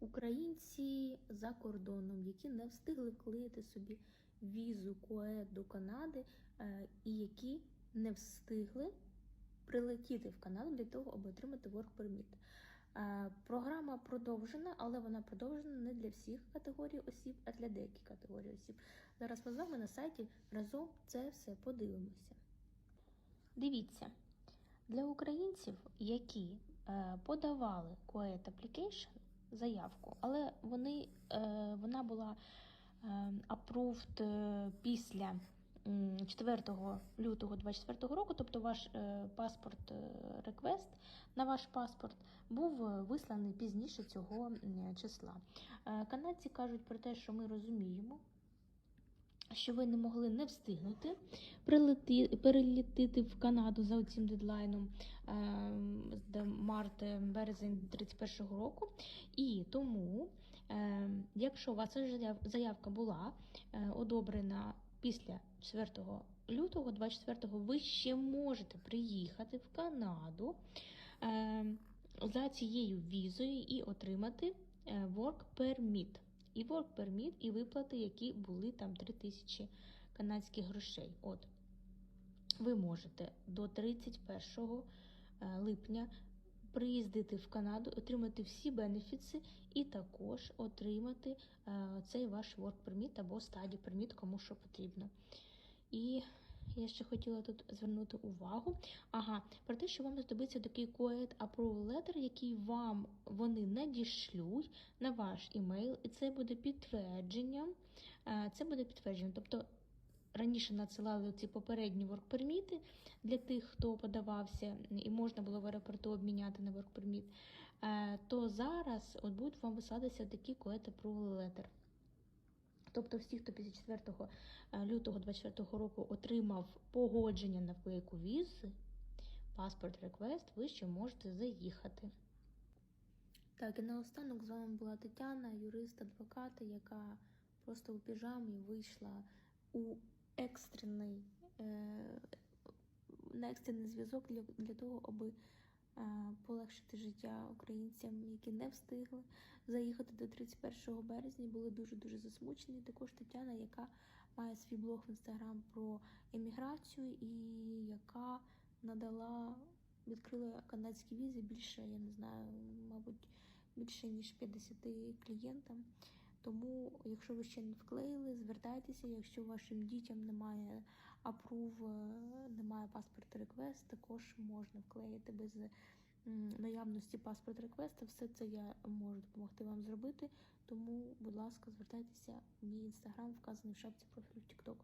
Українці за кордоном, які не встигли вклеїти собі візу КОЕД до Канади, е, і які не встигли прилетіти в Канаду для того, аби отримати Work Permit. Е, Програма продовжена, але вона продовжена не для всіх категорій осіб, а для деяких категорій осіб. Зараз ми з вами на сайті разом це все подивимося. Дивіться, для українців, які е, подавали QAT Application, заявку, але вони, е, вона була е, approved е, після м, 4 лютого 24 року, тобто ваш паспорт реквест на ваш паспорт був висланий пізніше цього числа. Канадці кажуть про те, що ми розуміємо. Що ви не могли не встигнути прилети, перелітити в Канаду за цим дедлайном е, з март, березень 31-го року. І тому, е, якщо у вас заявка була е, одобрена після 4 лютого 24-го, ви ще можете приїхати в Канаду за цією візою і отримати е, work permit. І permit, і виплати, які були там 3000 канадських грошей. От ви можете до 31 е, липня приїздити в Канаду, отримати всі бенефіци і також отримати е, цей ваш work permit або study permit, кому що потрібно. І я ще хотіла тут звернути увагу. Ага, про те, що вам знадобиться такий COED Approval Letter, який вам вони надішлють на ваш імейл, і це буде підтвердженням. е, Це буде підтвердженням. Тобто раніше надсилали ці попередні воркперміти для тих, хто подавався, і можна було в аеропорту обміняти на воркперміт, то зараз от будуть вам висилатися такі COED Approval Letter. Тобто всі, хто після 4 лютого 2024 року отримав погодження на вклейку візи, паспорт реквест, ви ще можете заїхати. Так, і наостанок з вами була Тетяна, юрист, адвокат, яка просто у піжамі вийшла у екстрений, е, на екстрений зв'язок для, для того, аби е, полегшити життя українцям, які не встигли заїхати до 31 березня, були дуже-дуже засмучені. Також Тетяна, яка має свій блог в інстаграм про еміграцію і яка надала, відкрила канадські візи більше, я не знаю, мабуть, більше ніж 50 клієнтам. Тому, якщо ви ще не вклеїли, звертайтеся. Якщо вашим дітям немає апрув, немає паспорт реквест, також можна вклеїти без наявності паспорт реквеста. Все це я можу допомогти зробити. Тому, будь ласка, звертайтеся. в Мій інстаграм вказаний в шапці профілю в TikTok.